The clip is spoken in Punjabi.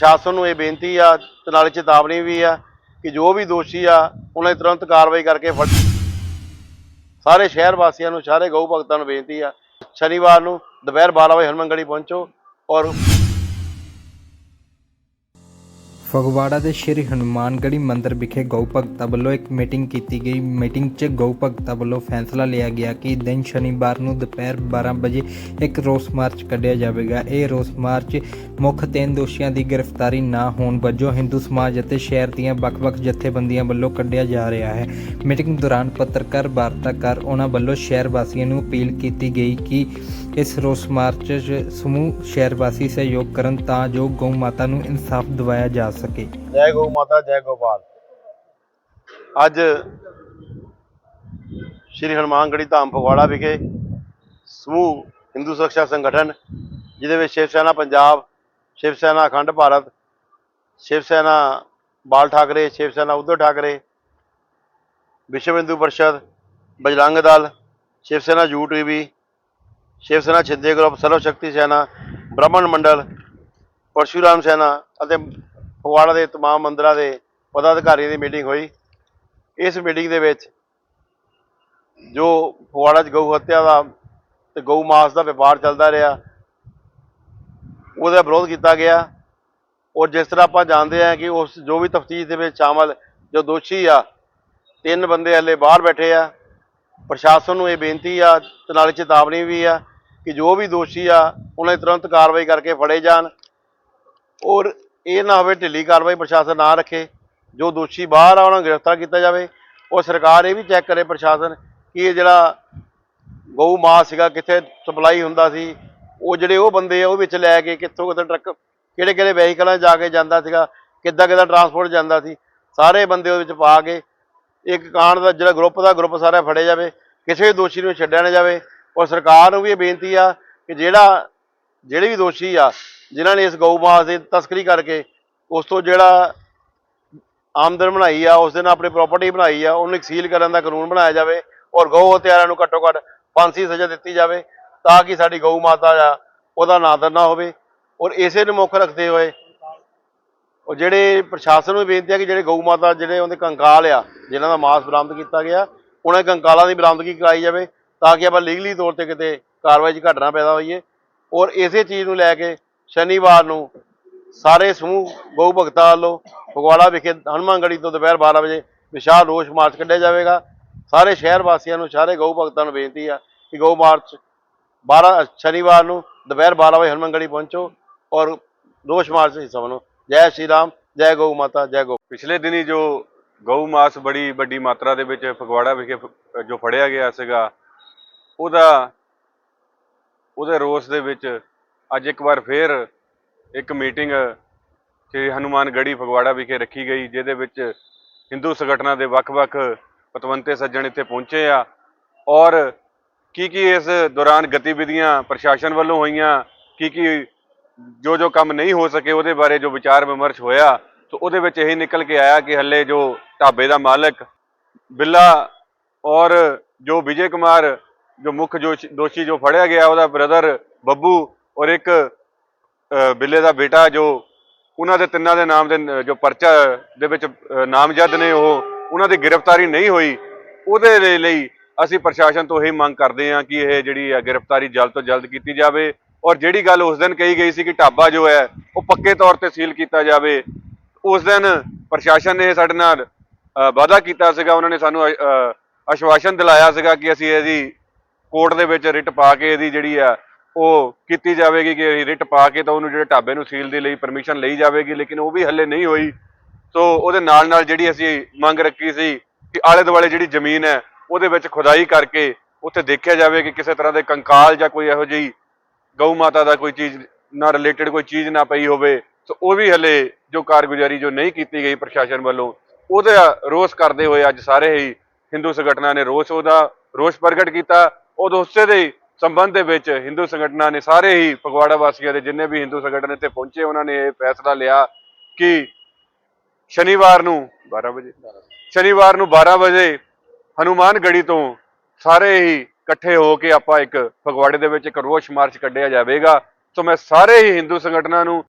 ਪ੍ਰਸ਼ਾਸਨ ਨੂੰ ਇਹ ਬੇਨਤੀ ਆ ਤੇ ਨਾਲੇ ਚੇਤਾਵਨੀ ਵੀ ਆ ਕਿ ਜੋ ਵੀ ਦੋਸ਼ੀ ਆ, ਉਹਨਾਂ ਦੀ ਤੁਰੰਤ ਕਾਰਵਾਈ ਕਰਕੇ ਫੜ ਸਾਰੇ ਸ਼ਹਿਰ ਵਾਸੀਆਂ ਨੂੰ, ਸਾਰੇ ਗਊ ਭਗਤਾਂ ਨੂੰ ਬੇਨਤੀ ਆ, ਸ਼ਨੀਵਾਰ ਨੂੰ ਦੁਪਹਿਰ 12 ਵਜੇ ਹਨੂੰਮਾਨਗੜ੍ਹੀ ਪਹੁੰਚੋ ਔਰ ਫਗਵਾੜਾ ਦੇ ਸ਼੍ਰੀ ਹਨੂਮਾਨਗੜ੍ਹੀ ਮੰਦਿਰ ਵਿਖੇ ਗਊ ਭਗਤਾਂ ਵੱਲੋਂ ਇੱਕ ਮੀਟਿੰਗ ਕੀਤੀ ਗਈ। ਮੀਟਿੰਗ 'ਚ ਗਊ ਭਗਤਾਂ ਵੱਲੋਂ ਫੈਸਲਾ ਲਿਆ ਗਿਆ ਕਿ ਦਿਨ ਸ਼ਨੀਵਾਰ ਨੂੰ ਦੁਪਹਿਰ 12 ਵਜੇ ਇੱਕ ਰੋਸ ਮਾਰਚ ਕੱਢਿਆ ਜਾਵੇਗਾ। ਇਹ ਰੋਸ ਮਾਰਚ ਮੁੱਖ ਤਿੰਨ ਦੋਸ਼ੀਆਂ ਦੀ ਗ੍ਰਿਫਤਾਰੀ ਨਾ ਹੋਣ ਵਜੋਂ ਹਿੰਦੂ ਸਮਾਜ ਅਤੇ ਸ਼ਹਿਰ ਦੀਆਂ ਵੱਖ-ਵੱਖ ਜਥੇਬੰਦੀਆਂ ਵੱਲੋਂ ਕੱਢਿਆ ਜਾ ਰਿਹਾ ਹੈ। ਮੀਟਿੰਗ ਦੌਰਾਨ ਪੱਤਰਕਾਰ ਵਾਰਤਾ ਕਰ ਉਹਨਾਂ ਵੱਲੋਂ ਸ਼ਹਿਰ ਵਾਸੀਆਂ ਨੂੰ ਅਪੀਲ ਕੀਤੀ ਗਈ ਕਿ ਇਸ ਰੋਸ ਮਾਰਚ 'ਚ ਸਮੂਹ ਸ਼ਹਿਰ ਵਾਸੀ ਸਹਿਯੋਗ ਕਰਨ ਤਾਂ ਜੋ ਗਊ ਮਾਤਾ ਨੂੰ ਇਨਸਾਫ ਦਿਵਾਇਆ ਜਾ ਸਕੇ। ਜੈ ਗਊ ਮਾਤਾ, ਜੈ ਗੋਪਾਲ। ਅੱਜ ਸ਼੍ਰੀ ਹਨੂਮਾਨਗੜ੍ਹੀ ਧਾਮ ਫਗਵਾੜਾ ਵਿਖੇ ਸਮੂਹ ਹਿੰਦੂ ਸੁਰੱਖਿਆ ਸੰਗਠਨ, ਜਿਹਦੇ ਵਿੱਚ ਸ਼ਿਵ ਸੈਨਾ ਪੰਜਾਬ, ਸ਼ਿਵ ਸੈਨਾ ਅਖੰਡ ਭਾਰਤ, ਸ਼ਿਵ ਸੈਨਾ ਬਾਲ ਠਾਕਰੇ, ਸ਼ਿਵ ਸੈਨਾ ਉद्धਵ ਠਾਕਰੇ, ਵਿਸ਼ਵ ਹਿੰਦੂ ਪਰਿਸ਼ਦ, ਬਜਰੰਗ ਦਲ, ਸ਼ਿਵ ਸੈਨਾ ਯੂ ਸ਼ਿਵ ਸੈਨਾ, ਛਿੰਦੇ ਗਰੁੱਪ, ਸਰਵ ਸ਼ਕਤੀ ਸੈਨਾ, ਬ੍ਰਾਹਮਣ ਮੰਡਲ, ਪਰਸ਼ੂਰਾਮ ਸੈਨਾ ਅਤੇ ਫਗਵਾੜਾ ਦੇ ਤਮਾਮ ਮੰਦਰਾਂ ਦੇ ਪਦਾਧਿਕਾਰੀਆਂ ਦੀ ਮੀਟਿੰਗ ਹੋਈ। ਇਸ ਮੀਟਿੰਗ ਦੇ ਵਿੱਚ ਜੋ ਫਗਵਾੜਾ 'ਚ ਗਊ ਹੱਤਿਆ ਦਾ ਤੇ ਗਊ ਮਾਸ ਦਾ ਵਪਾਰ ਚੱਲਦਾ ਰਿਹਾ, ਉਹਦਾ ਵਿਰੋਧ ਕੀਤਾ ਗਿਆ। ਔਰ ਜਿਸ ਤਰ੍ਹਾਂ ਆਪਾਂ ਜਾਣਦੇ ਹਾਂ ਕਿ ਉਸ ਜੋ ਵੀ ਤਫਤੀਸ਼ ਦੇ ਵਿੱਚ ਸ਼ਾਮਲ ਜੋ ਦੋਸ਼ੀ ਆ, ਤਿੰਨ ਬੰਦੇ ਹਲੇ ਬਾਹਰ ਬੈਠੇ ਆ। ਪ੍ਰਸ਼ਾਸਨ ਨੂੰ ਇਹ ਬੇਨਤੀ ਆ, ਤੇ ਨਾਲੇ ਚੇਤਾਵਨੀ ਵੀ ਆ ਕਿ ਜੋ ਵੀ ਦੋਸ਼ੀ ਆ, ਉਹਨਾਂ ਦੀ ਤੁਰੰਤ ਕਾਰਵਾਈ ਕਰਕੇ ਫੜੇ ਜਾਣ। ਔਰ ਇਹ ਨਾ ਹੋਵੇ ਢਿੱਲੀ ਕਾਰਵਾਈ ਪ੍ਰਸ਼ਾਸਨ ਨਾ ਰੱਖੇ, ਜੋ ਦੋਸ਼ੀ ਬਾਹਰ ਆ, ਉਹਨਾਂ ਨੂੰ ਗ੍ਰਿਫਤਾਰ ਕੀਤਾ ਜਾਵੇ। ਔਰ ਸਰਕਾਰ ਇਹ ਵੀ ਚੈੱਕ ਕਰੇ ਪ੍ਰਸ਼ਾਸਨ ਕਿ ਇਹ ਜਿਹੜਾ ਗਊ ਮਾਸ ਸੀਗਾ, ਕਿੱਥੇ ਸਪਲਾਈ ਹੁੰਦਾ ਸੀ, ਉਹ ਜਿਹੜੇ ਉਹ ਬੰਦੇ ਆ, ਉਹ ਵਿੱਚ ਲੈ ਕੇ ਕਿੱਥੋਂ ਕਿੱਥੇ ਟਰੱਕ ਕਿਹੜੇ ਕਿਹੜੇ ਵਹੀਕਲਾਂ ਜਾ ਕੇ ਜਾਂਦਾ ਸੀਗਾ, ਕਿੱਦਾਂ ਕਿੱਦਾਂ ਟਰਾਂਸਪੋਰਟ ਜਾਂਦਾ ਸੀ, ਸਾਰੇ ਬੰਦੇ ਉਹਦੇ ਵਿੱਚ ਪਾ ਕੇ, ਇੱਕ ਕਾਂਡ ਦਾ ਜਿਹੜਾ ਗਰੁੱਪ ਦਾ ਗਰੁੱਪ ਸਾਰਾ ਫੜੇ ਜਾਵੇ, ਕਿਸੇ ਦੋਸ਼ੀ ਨੂੰ ਛੱਡਿਆ ਨਾ ਜਾਵੇ। ਔਰ ਸਰਕਾਰ ਨੂੰ ਵੀ ਇਹ ਬੇਨਤੀ ਆ ਕਿ ਜਿਹੜਾ, ਜਿਹੜੇ ਵੀ ਦੋਸ਼ੀ ਆ, ਜਿਨ੍ਹਾਂ ਨੇ ਇਸ ਗਊ ਮਾਸ ਦੀ ਤਸਕਰੀ ਕਰਕੇ ਉਸ ਤੋਂ ਜਿਹੜਾ ਆਮਦਨ ਬਣਾਈ ਆ, ਉਸ ਦੇ ਨਾਲ ਆਪਣੀ ਪ੍ਰਾਪਰਟੀ ਬਣਾਈ ਆ, ਉਹਨੂੰ ਸੀਲ ਕਰਨ ਦਾ ਕਾਨੂੰਨ ਬਣਾਇਆ ਜਾਵੇ ਔਰ ਗਊ ਹੱਤਿਆਰਾਂ ਨੂੰ ਘੱਟੋ ਘੱਟ ਫਾਂਸੀ ਸਜ਼ਾ ਦਿੱਤੀ ਜਾਵੇ ਤਾਂ ਕਿ ਸਾਡੀ ਗਊ ਮਾਤਾ ਆ ਉਹਦਾ ਨਾਦਰ ਨਾ ਹੋਵੇ ਔਰ ਇਸੇ ਨੂੰ ਮੁੱਖ ਰੱਖਦੇ ਹੋਏ ਉਹ ਜਿਹੜੇ ਪ੍ਰਸ਼ਾਸਨ ਨੂੰ ਬੇਨਤੀ ਆ ਕਿ ਜਿਹੜੇ ਗਊ ਮਾਤਾ ਜਿਹੜੇ ਉਹਦੇ ਕੰਕਾਲ ਆ, ਜਿਨ੍ਹਾਂ ਦਾ ਮਾਸ ਬਰਾਮਦ ਕੀਤਾ ਗਿਆ, ਉਹਨਾਂ ਕੰਕਾਲਾਂ ਦੀ ਬਰਾਮਦਗੀ ਕਰਾਈ ਜਾਵੇ ਤਾਂ ਕਿ ਆਪਾਂ ਲੀਗਲੀ ਤੌਰ ਤੇ ਕਿਤੇ ਕਾਰਵਾਈ 'ਚ ਘਟਨਾ ਪੈਦਾ ਹੋਈਏ। ਔਰ ਇਸੇ ਚੀਜ਼ ਨੂੰ ਲੈ ਕੇ ਸ਼ਨੀਵਾਰ ਨੂੰ ਸਾਰੇ ਸਮੂਹ ਗਊ ਭਗਤਾਂ ਵੱਲੋਂ ਫਗਵਾੜਾ ਵਿਖੇ ਹਨੂੰਮਾਨਗੜ੍ਹੀ ਤੋਂ ਦੁਪਹਿਰ 12 ਵਜੇ ਵਿਸ਼ਾਲ ਰੋਸ ਮਾਰਚ ਕੱਢਿਆ ਜਾਵੇਗਾ। ਸਾਰੇ ਸ਼ਹਿਰ ਵਾਸੀਆਂ ਨੂੰ, ਸਾਰੇ ਗਊ ਭਗਤਾਂ ਨੂੰ ਬੇਨਤੀ ਆ ਕਿ ਗਊ ਮਾਰਚ 12 ਸ਼ਨੀਵਾਰ ਨੂੰ ਦੁਪਹਿਰ 12 ਵਜੇ ਹਨੂੰਮਾਨਗੜ੍ਹੀ ਪਹੁੰਚੋ ਔਰ ਰੋਸ ਮਾਰਚ 'ਚ ਹਿੱਸਾ ਬਣੋ ਜੈ ਸ਼੍ਰੀ ਰਾਮ, ਜੈ ਗਊ ਮਾਤਾ, ਜੈ ਗਊ। ਪਿਛਲੇ ਦਿਨੀ ਜੋ ਗਊ ਮਾਸ ਬੜੀ ਵੱਡੀ ਮਾਤਰਾ ਦੇ ਵਿੱਚ ਫਗਵਾੜਾ ਵਿਖੇ ਜੋ ਫੜਿਆ ਗਿਆ ਸੀਗਾ ਉਹਦਾ, ਉਹਦੇ ਰੋਸ ਦੇ ਵਿੱਚ ਅੱਜ ਇੱਕ ਵਾਰ ਫੇਰ ਇੱਕ ਮੀਟਿੰਗ ਸ੍ਰੀ ਹਨੂਮਾਨਗੜ੍ਹੀ ਫਗਵਾੜਾ ਵਿਖੇ ਰੱਖੀ ਗਈ, ਜਿਹਦੇ ਵਿੱਚ ਹਿੰਦੂ ਸੰਗਠਨਾਂ ਦੇ ਵੱਖ-ਵੱਖ ਪਤਵੰਤੇ ਸੱਜਣ ਇੱਥੇ ਪਹੁੰਚੇ ਆ। ਔਰ ਕੀ ਕੀ ਇਸ ਦੌਰਾਨ ਗਤੀਵਿਧੀਆਂ ਪ੍ਰਸ਼ਾਸਨ ਵੱਲੋਂ ਹੋਈਆਂ ਕੀ ਕੀ ਜੋ ਜੋ ਕੰਮ ਨਹੀਂ ਹੋ ਸਕੇ ਉਹਦੇ ਬਾਰੇ ਜੋ ਵਿਚਾਰ ਵਿਮਰਸ਼ ਹੋਇਆ, ਤਾਂ ਉਹਦੇ ਵਿੱਚ ਇਹ ਨਿਕਲ ਕੇ ਆਇਆ ਕਿ ਹੱਲੇ ਜੋ ਢਾਬੇ ਦਾ ਮਾਲਕ ਬਿੱਲਾ ਔਰ ਜੋ ਵਿਜੇ ਕੁਮਾਰ ਜੋ ਮੁੱਖ ਜੋ ਦੋਸ਼ੀ ਜੋ ਫੜਿਆ ਗਿਆ ਉਹਦਾ ਬ੍ਰਦਰ ਬੱਬੂ ਔਰ ਇੱਕ ਬਿੱਲੇ ਦਾ ਬੇਟਾ ਜੋ ਉਹਨਾਂ ਦੇ ਤਿੰਨਾਂ ਦੇ ਨਾਮ ਦੇ ਜੋ ਪਰਚਾ ਦੇ ਵਿੱਚ ਨਾਮਜ਼ਦ ਨੇ ਉਹ, ਉਹਨਾਂ ਦੀ ਗ੍ਰਿਫਤਾਰੀ ਨਹੀਂ ਹੋਈ। ਉਹਦੇ ਲਈ ਅਸੀਂ ਪ੍ਰਸ਼ਾਸਨ ਤੋਂ ਇਹ ਮੰਗ ਕਰਦੇ ਹਾਂ ਕਿ ਇਹ ਜਿਹੜੀ ਹੈ ਗ੍ਰਿਫਤਾਰੀ ਜਲਦ ਤੋਂ ਜਲਦ ਕੀਤੀ ਜਾਵੇ ਔਰ ਜਿਹੜੀ ਗੱਲ ਉਸ ਦਿਨ ਕਹੀ ਗਈ ਸੀ ਕਿ ਢਾਬਾ ਜੋ ਹੈ ਉਹ ਪੱਕੇ ਤੌਰ ਤੇ ਸੀਲ ਕੀਤਾ ਜਾਵੇ, ਉਸ ਦਿਨ ਪ੍ਰਸ਼ਾਸਨ ਨੇ ਸਾਡੇ ਨਾਲ ਵਾਅਦਾ ਕੀਤਾ ਸੀਗਾ। ਉਹਨਾਂ ਨੇ ਸਾਨੂੰ ਆਸ਼ਵਾਸਨ ਦਿਲਾਇਆ ਸੀਗਾ ਕਿ ਅਸੀਂ ਇਹਦੀ ਕੋਰਟ ਦੇ ਵਿੱਚ ਰਿਟ ਪਾ ਕੇ ਇਹਦੀ ਜਿਹੜੀ ਆ, ਉਹ ਕੀਤੀ ਜਾਵੇਗੀ ਕਿ ਇਹ ਰਿਟ ਪਾ ਕੇ ਤਾਂ ਉਹਨੂੰ ਜਿਹੜੇ ਢਾਬੇ ਨੂੰ ਸੀਲ ਦੇ ਲਈ ਪਰਮਿਸ਼ਨ ਲਈ ਜਾਵੇਗੀ, ਲੇਕਿਨ ਉਹ ਵੀ ਹੱਲੇ ਨਹੀਂ ਹੋਈ। ਸੋ ਉਹਦੇ ਨਾਲ ਨਾਲ ਜਿਹੜੀ ਅਸੀਂ ਮੰਗ ਰੱਖੀ ਸੀ ਕਿ ਆਲੇ ਦੁਆਲੇ ਜਿਹੜੀ ਜ਼ਮੀਨ ਹੈ, ਉਹਦੇ ਵਿੱਚ ਖੁਦਾਈ ਕਰਕੇ ਉੱਥੇ ਦੇਖਿਆ ਜਾਵੇ ਕਿ ਕਿਸੇ ਤਰ੍ਹਾਂ ਦੇ ਕੰਕਾਲ ਜਾਂ ਕੋਈ ਇਹੋ ਜਿਹੀ ਗਊ ਮਾਤਾ ਦਾ ਕੋਈ ਚੀਜ਼ ਨਾਲ ਰਿਲੇਟਡ ਕੋਈ ਚੀਜ਼ ਨਾ ਪਈ ਹੋਵੇ, ਸੋ ਉਹ ਵੀ ਹਲੇ ਜੋ ਕਾਰਗੁਜ਼ਾਰੀ ਜੋ ਨਹੀਂ ਕੀਤੀ ਗਈ ਪ੍ਰਸ਼ਾਸਨ ਵੱਲੋਂ, ਉਹਦਾ ਰੋਸ ਕਰਦੇ ਹੋਏ ਅੱਜ ਸਾਰੇ ਹੀ ਹਿੰਦੂ ਸੰਗਠਨਾਂ ਨੇ ਰੋਸ ਉਹਦਾ, ਰੋਸ ਪ੍ਰਗਟ ਕੀਤਾ। ਉਹ ਉਸੇ ਦੇ ਸੰਬੰਧ ਦੇ ਵਿੱਚ ਹਿੰਦੂ ਸੰਗਠਨਾਂ ਨੇ ਸਾਰੇ ਹੀ ਫਗਵਾੜਾ ਵਾਸੀਆਂ ਦੇ ਜਿੰਨੇ ਵੀ ਹਿੰਦੂ ਸੰਗਠਨ ਇੱਥੇ ਪਹੁੰਚੇ, ਉਹਨਾਂ ਨੇ ਇਹ ਫੈਸਲਾ ਲਿਆ ਕਿ ਸ਼ਨੀਵਾਰ ਨੂੰ 12 ਵਜੇ, ਸ਼ਨੀਵਾਰ ਨੂੰ 12 ਵਜੇ ਹਨੂਮਾਨਗੜੀ ਤੋਂ ਸਾਰੇ ਹੀ ਇਕੱਠੇ ਹੋ ਕੇ ਆਪਾਂ ਇੱਕ ਫਗਵਾੜੇ ਦੇ ਵਿੱਚ ਇੱਕ ਰੋਸ ਮਾਰਚ ਕੱਢਿਆ ਜਾਵੇਗਾ। ਸੋ ਮੈਂ ਸਾਰੇ ਹੀ ਹਿੰਦੂ ਸੰਗਠਨਾਂ ਨੂੰ